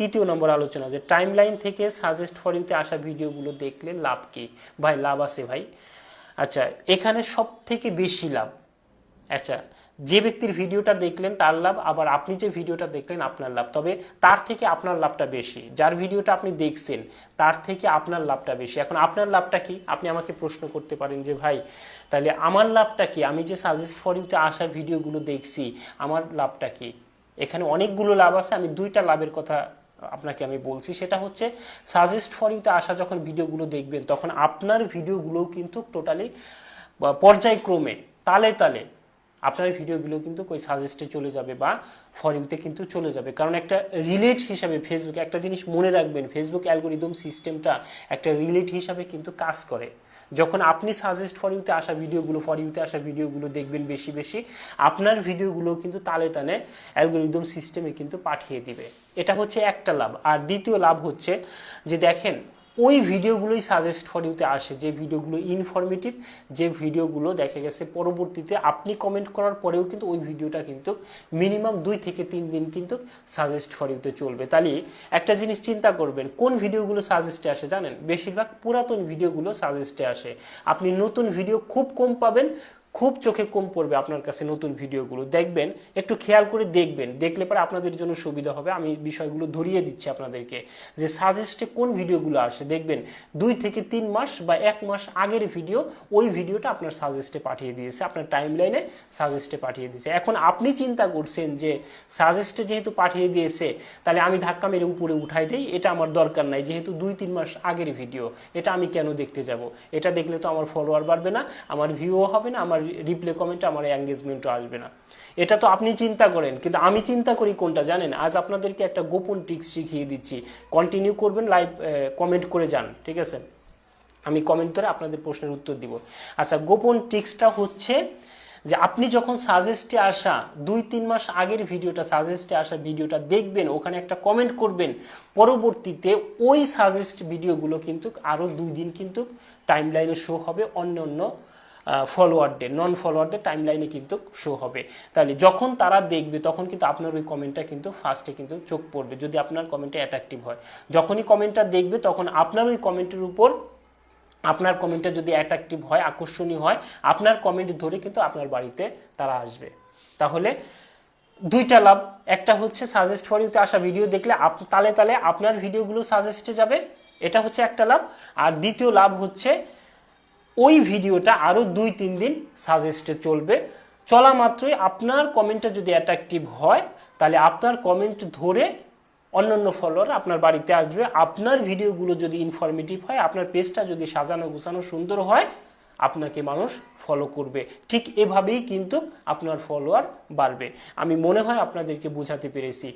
তৃতীয় নম্বর আলোচনা, যে টাইম লাইন থেকে সাজেস্ট ফর ইউতে আসা ভিডিওগুলো দেখলে লাভ কি? ভাই, লাভ আছে ভাই। আচ্ছা এখানে সব থেকে বেশি লাভ। আচ্ছা যে ব্যক্তির ভিডিওটা দেখলেন তার লাভ, আবার আপনি যে ভিডিওটা দেখলেন আপনার লাভ। তবে তার থেকে আপনার লাভটা বেশি। যার ভিডিওটা আপনি দেখছেন, তার থেকে আপনার লাভটা বেশি। এখন আপনার লাভটা কি? আপনি আমাকে প্রশ্ন করতে পারেন যে, ভাই, তাহলে আমার লাভটা কি? আমি যে সাজেস্ট ফর ইউতে আসা ভিডিওগুলো দেখছি, আমার লাভটা কি? এখানে অনেকগুলো লাভ আছে, আমি দুইটা লাভের কথা আপনাকে আমি বলছি, সেটা হচ্ছে সাজেস্ট ফর ইউতে আসা যখন ভিডিওগুলো দেখবেন, তখন আপনার ভিডিওগুলোও কিন্তু টোটালি পর্যায়ক্রমে তালে তালে আপনার ভিডিওগুলো কিন্তু ওই সাজেস্টে চলে যাবে বা ফর ইউতে কিন্তু চলে যাবে। কারণ একটা রিলেট হিসাবে ফেসবুকে একটা জিনিস মনে রাখবেন ফেসবুক অ্যালগোরিদম সিস্টেমটা একটা রিলেট হিসাবে কিন্তু কাজ করে। যখন আপনি সাজেস্ট ফর ইউতে আসা ভিডিওগুলো ফর ইউতে আসা ভিডিওগুলো দেখবেন বেশি বেশি, আপনার ভিডিওগুলো কিন্তু তালে তালে অ্যালগোরিদম সিস্টেমে কিন্তু পাঠিয়ে দিবে। এটা হচ্ছে একটা লাভ। আর দ্বিতীয় লাভ হচ্ছে যে দেখেন ওই ভিডিওগুলোই সাজেস্ট ফর ইউতে আসে, যে ভিডিওগুলো ইনফরমেটিভ যে ভিডিওগুলো দেখা গেছে পরবর্তীতে আপনি কমেন্ট করার পরেও কিন্তু ওই ভিডিওটা কিন্তু মিনিমাম দুই থেকে তিন দিন কিন্তু সাজেস্ট ফর ইউতে চলবে। তাহলে একটা জিনিস চিন্তা করবেন, কোন ভিডিওগুলো সাজেস্টে আসে জানেন? বেশিরভাগ পুরাতন ভিডিওগুলো সাজেস্টে আসে। আপনি নতুন ভিডিও খুব কম পাবেন খুব চোখে কম পড়বে আপনার কাছে নতুন ভিডিওগুলো। দেখবেন, একটু খেয়াল করে দেখবেন। দেখলে পরে আপনাদের জন্য সুবিধা হবে। আমি বিষয়গুলো ধরিয়ে দিচ্ছি আপনাদেরকে যে সাজেস্টে কোন ভিডিওগুলো আসে। দেখবেন, দুই থেকে তিন মাস বা এক মাস আগের ভিডিও, ওই ভিডিওটা আপনার সাজেস্টে পাঠিয়ে দিয়েছে। আপনার টাইম লাইনে সাজেস্টে পাঠিয়ে দিয়েছে। এখন আপনি চিন্তা করছেন যে সাজেস্টে যেহেতু পাঠিয়ে দিয়েছে, তাহলে আমি ধাক্কা মেরে উপরে উঠাই দিই। এটা আমার দরকার নাই। যেহেতু দুই তিন মাস আগের ভিডিও, এটা আমি কেন দেখতে যাব? এটা দেখলে তো আমার ফলোয়ার বাড়বে না, আমার ভিউও হবে না, আমার রিপ্লে কমেন্টে আমার এঙ্গেজমেন্টও আসবে না। এটা তো আপনি চিন্তা করেন, কিন্তু আমি চিন্তা করি কোনটা, জানেন? আজ আপনাদেরকে একটা গোপন টিক্স শিখিয়ে দিচ্ছি। কন্টিনিউ করবেন লাইভ কমেন্ট করে যান, ঠিক আছে? আমি কমেন্ট করে আপনাদের প্রশ্নের উত্তর দিব। আচ্ছা গোপন টিক্সটা হচ্ছে যে আপনি যখন সাজেস্টে আসা, দুই, তিন মাস আগের ভিডিওটা সাজেস্টে আসা ভিডিওটা দেখবেন, ওখানে একটা কমেন্ট করবেন, পরবর্তীতে ওই সাজেস্ট ভিডিওগুলো কিন্তু আরও দুই দিন কিন্তু টাইম লাইনে শো হবে অন্য অন্য ফলোয়ারদের নন ফলোয়ারদের টাইম লাইনে কিন্তু শো হবে। তাহলে যখন তারা দেখবে, তখন কিন্তু আপনার ওই কমেন্টটা কিন্তু ফার্স্টে কিন্তু চোখ পড়বে, যদি আপনার কমেন্টটা অ্যাট্রাকটিভ হয়। যখনই কমেন্টটা দেখবে, তখন আপনার ওই কমেন্টের উপর আপনার কমেন্টটা যদি অ্যাট্রাকটিভ হয়, আকর্ষণীয় হয়, আপনার কমেন্ট ধরে কিন্তু আপনার বাড়িতে তারা আসবে। তাহলে দুইটা লাভ, একটা হচ্ছে সাজেস্ট ফর ইউতে আসা ভিডিও দেখলে তালে তালে আপনার ভিডিওগুলো সাজেস্টে যাবে, এটা হচ্ছে একটা লাভ। আর দ্বিতীয় লাভ হচ্ছে ওই ভিডিওটা আরও দুই, তিন দিন সাজেস্টে চলবে। চলা মাত্রই আপনার কমেন্টটা যদি অ্যাট্রাকটিভ হয়, তাহলে আপনার কমেন্ট ধরে অন্যান্য ফলোয়ার আপনার বাড়িতে আসবে। আপনার ভিডিওগুলো যদি ইনফরমেটিভ হয়, আপনার পেজটা যদি সাজানো, গুছানো সুন্দর হয়, আপনাকে মানুষ ফলো করবে। ঠিক এভাবেই কিন্তু আপনার ফলোয়ার বাড়বে। আমি মনে হয় আপনাদেরকে বোঝাতে পেরেছি।